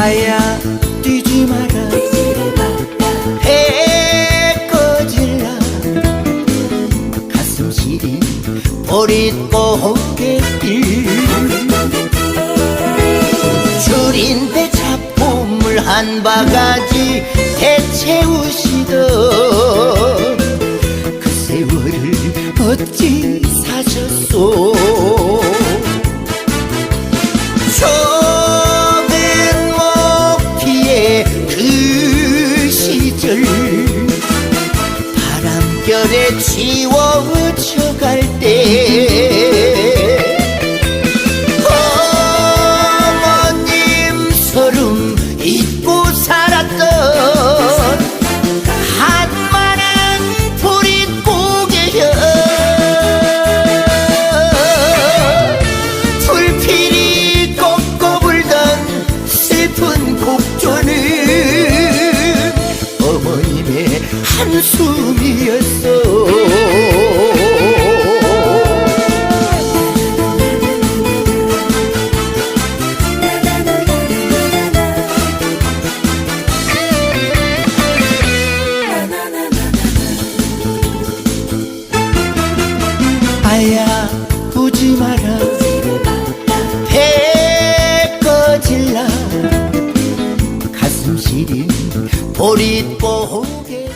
하야 뛰지 마라. 해 꺼질라. 가슴 시린 보릿고개길 줄인데 작품을 한 바가지 대채우시던 그 세월을 어찌 사셨소 바람결에 지워져 숨이었어. 아야 보지 마라. 배 꺼질라. 가슴 시린 보릿보게